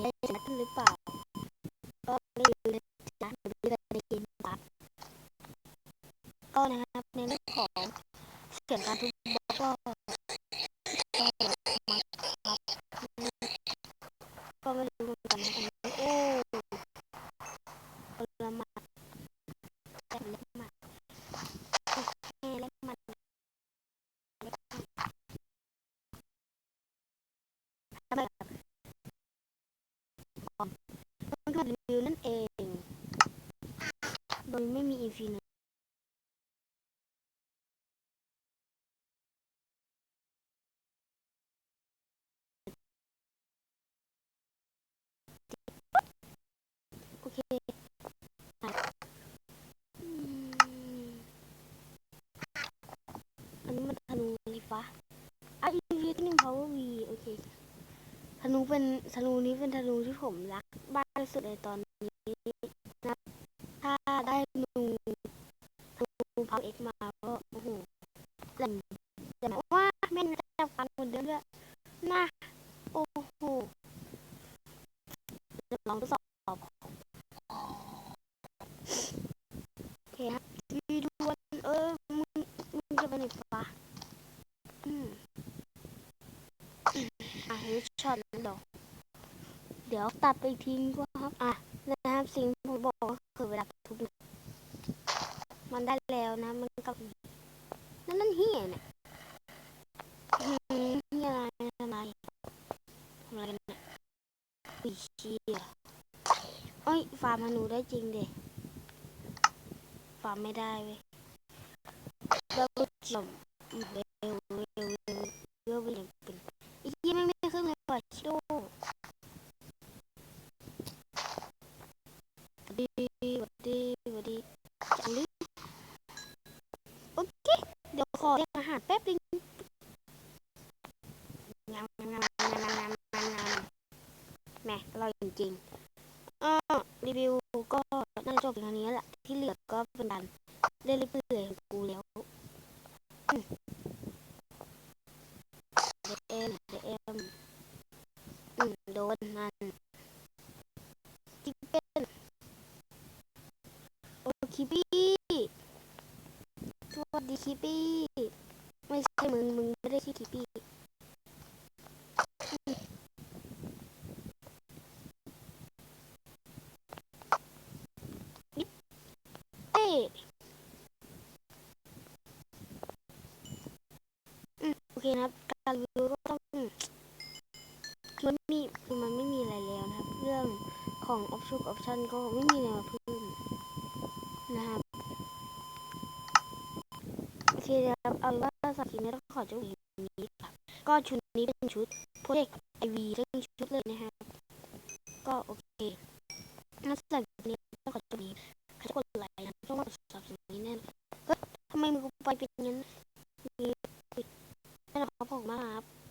ได้ชัดหรือเปล่า ก็ไม่รู้นะจ๊ะเดี๋ยวดูกันในเกมครับก็นะครับในเรื่องของเสียงการทุบบล็อกก็มาครับก็ไม่รู้เหมือนกันนะอันนี้โอ้คนละหมัดแต่เล็กหมัดโอเคเล็กหมัดเล็กหมัดแบบ มันก็รีวิวนั่นเอง โดยไม่มีอินฟินิตโอเคอืมอันนี้มันธนูอะไรฟ้าอะอินฟินิตนึ่ง power v โอเคธนูเป็นธนูนี้เป็นธนูที่ผมรัก ที่สุดในตอนนี้นะถ้าได้นูนูพาวเอ็กมาก็โอ้โหแหลมแต่หมายว่าแม่นจะฟันคนเดิมด้วยนะโอ้โหจะลองทดสอบโอเคฮะวีดวนเออมึงมึงจะไปไหนฟ้าอืมอะเฮดช็อตนั่นดอก เดี๋ยวตัดไปทิ้งก็ครับอะนะครับสิ่งที่ผมบอกก็คือเวลาทุบมันได้แล้วนะ มันก็นั่นนั่นเฮียเนี่ยเฮียอะไรทำไมทำอะไรกันเนี่ยปีเชียเอ้ยฟาร์มฮานูได้จริงเด็ฟาร์มไม่ได้เว้ยแล้วก็จบเร็วเร็วเร็วเร็วเร็วเป็นเป็นอีกยี่ไม่ไม่ขึ้นเลยว่ะชิโด สวัสดีสวัสดีสวัสดีจังลิโอเค เดี๋ยวขอเรียกอาหารแป๊บนึงงามงามงามงามงามงามงามแห ม่อร่อยจริงๆเออรีวิวก็น่าจะจบเพียงเท่านี้แหละที่เหลือก็เป็นดันเล่นเรื่อยๆของกูแล้วเอ็มเอ็มโดนนั่นจิ๊กเป็นโอ้คิปปี้สวัสดีคิปปี้ไม่ใช่มึงมึงไม่ได้ชื่อคิปปี้เอ้ยอืม โอเคนะครับการรีวิวก็ต้องมันมีคือมันไม่มีอะไรแล้วนะครับ เรื่องของออปชั่นออปชั่นก็ไม่มีอะไรมาเพิ่มนะครับโอเคนะครับเอาว่าสักทีนี้ต้องขอจบอย่างนี้ครับก็ชุดนี้เป็นชุดโปรเจกต์ไอวีทั้งชุดเลยนะครับก็โอเคงั้นสำหรับคลิปนี้ต้องขอจบนี้ ใครกดไลค์นะต้องกดสับสนนี้แน่เฮ้ยทำไมมึงไปเป็นงี้นนี่นะครับผมมาครับ